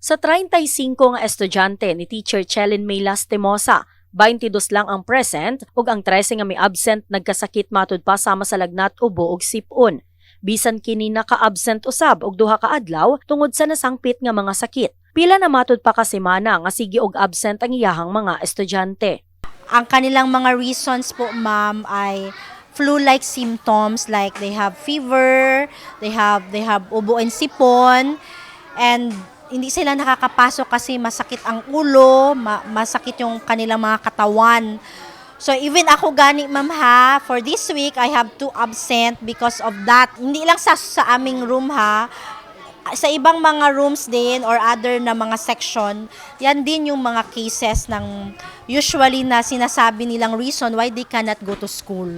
Sa 35 nga estudyante ni Teacher Chelin May Lastimosa, 22 lang ang present ug ang 13 nga may absent nagkasakit matud pa sama sa lagnat ubo ug sipon. Bisan kini naka-absent usab og duha ka adlaw tungod sa nasangpit nga mga sakit. Pila na matud pa ka semana nga sige og absent ang iyahang mga estudyante. Ang kanilang mga reasons po, ma'am, ay flu-like symptoms like they have fever, they have they have ubo and sipon, and hindi sila nakakapasok kasi masakit ang ulo, ma- masakit yung kanilang mga katawan. So even ako gani ma'am ha, for this week I have to absent because of that. Hindi lang sa sa aming room ha, sa ibang mga rooms din or other na mga section, yan din yung mga cases ng usually na sinasabi nilang reason why they cannot go to school.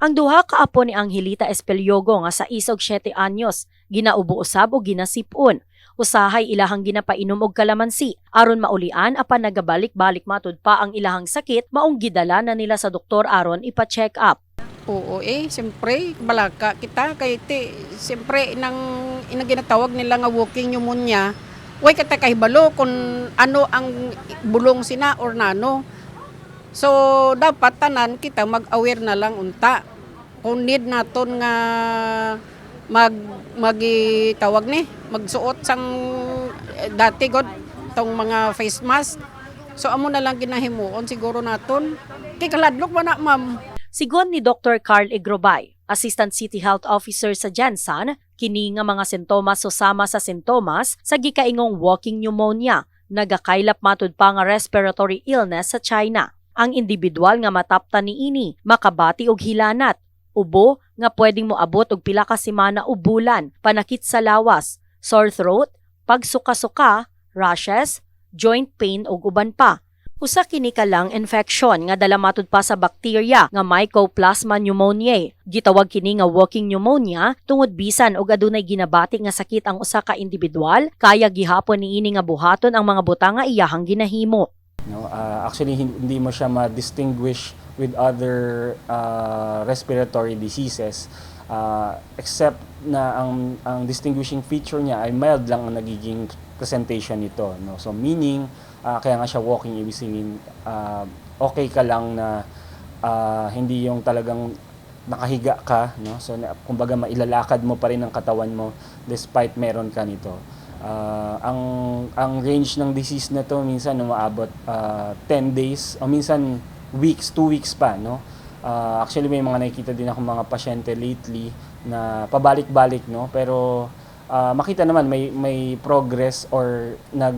Ang duha ka apo ni Angelita Espelyogo nga sa isog 7 anyos, ginaubo usab o ginasipon. Usahay ilahang ginapainom og kalamansi aron maulian apan nagabalik-balik matud pa ang ilahang sakit maong gidala na nila sa doktor aron ipa-check up. Oo eh, siyempre, balaka kita. Kaya ti, siyempre, nang inang ginatawag nila nga walking pneumonia, way kita kahibalo kung ano ang bulong sina or nano. So, dapat tanan kita mag-aware na lang unta. Kung need naton nga mag magitawag ni magsuot sang eh, dati god tong mga face mask so amo na lang ginahimuon siguro naton kay kaladlok man ma'am Sigon ni Dr. Carl Igrobay, Assistant City Health Officer sa Jansan, kini nga mga sintomas susama sa sintomas sa gikaingong walking pneumonia, nagakaylap matud pa nga respiratory illness sa China. Ang individual nga mataptan ni ini, makabati og hilanat, ubo nga pwedeng moabot og pila ka semana o bulan, panakit sa lawas, sore throat, pagsuka-suka, rashes, joint pain ug uban pa. Usa kini ka lang infection nga dala matud pa sa bakterya nga Mycoplasma pneumoniae. Gitawag kini nga walking pneumonia tungod bisan og adunay ginabati nga sakit ang usa ka individual kaya gihapon niini nga buhaton ang mga butang nga iyahang ginahimo. No, uh, actually hin- hindi mo siya ma-distinguish with other uh, respiratory diseases. Uh, except na ang ang distinguishing feature niya ay mild lang ang nagiging presentation nito no? So meaning uh, kaya nga siya walking ibig sabihin uh, okay ka lang na uh, hindi yung talagang nakahiga ka no? So na, kumbaga mailalakad mo pa rin ang katawan mo despite meron ka nito Ah, ang ang range ng disease na to minsan umaabot ah, 10 days o minsan weeks, 2 weeks pa no. Ah, actually may mga nakikita din ako mga pasyente lately na pabalik-balik no pero ah, makita naman may may progress or nag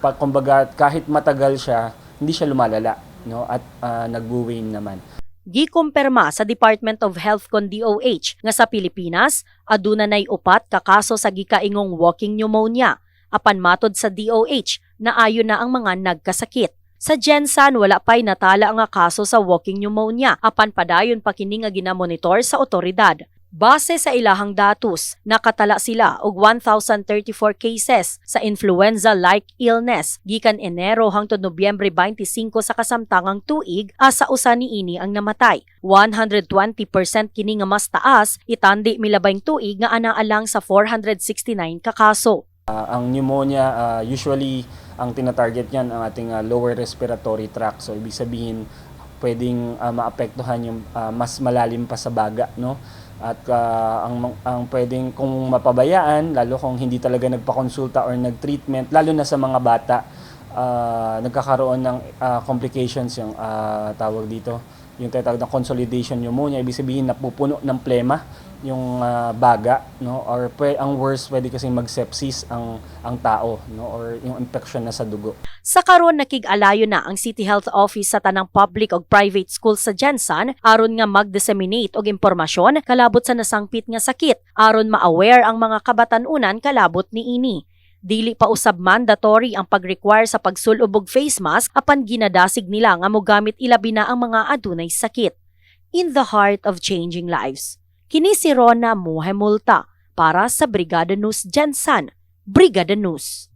pa- kumbaga kahit matagal siya hindi siya lumalala no at uh, nagwo-wane naman. Gikumpirma sa Department of Health kon DOH nga sa Pilipinas aduna nay upat ka kaso sa gikaingong walking pneumonia apan matod sa DOH naayo na ang mga nagkasakit. Sa Gensan wala pay natala nga kaso sa walking pneumonia apan padayon pa kini nga ginamonitor sa otoridad. Base sa ilahang datos, nakatala sila og 1,034 cases sa influenza-like illness gikan Enero hangtod Nobyembre 25 sa kasamtangang tuig asa usa niini ang namatay. 120% kini nga mas taas itandi milabay tuig nga anaalang sa 469 ka kaso. Ah, ang pneumonia ah, usually ang tina-target niyan ang ating ah, lower respiratory tract. So ibig sabihin pwedeng ah, maapektuhan yung ah, mas malalim pa sa baga, no? At ah, ang ang pwedeng kung mapabayaan lalo kung hindi talaga nagpa-konsulta or nag-treatment lalo na sa mga bata ah, nagkakaroon ng ah, complications yung ah, tawag dito yung tinatawag na consolidation pneumonia ibig sabihin napupuno ng plema yung ah, baga no? Or pwe, ang worst pwede kasi mag-sepsis ang ang tao no? Or yung infection na sa dugo. Sa karon nakig-alayo na ang City Health Office sa tanang public ug private schools sa Jansan aron nga mag-disseminate og impormasyon kalabot sa nasangpit nga sakit. Aron ma-aware ang mga kabatanunan kalabot niini. Dili pa usab mandatory ang pag-require sa pagsulub og face mask apan ginadasig nila nga mogamit ilabi na ang mga adunay sakit. In the heart of changing lives. Kini si Rona Mohemulta para sa Brigada News Jansan. Brigada News.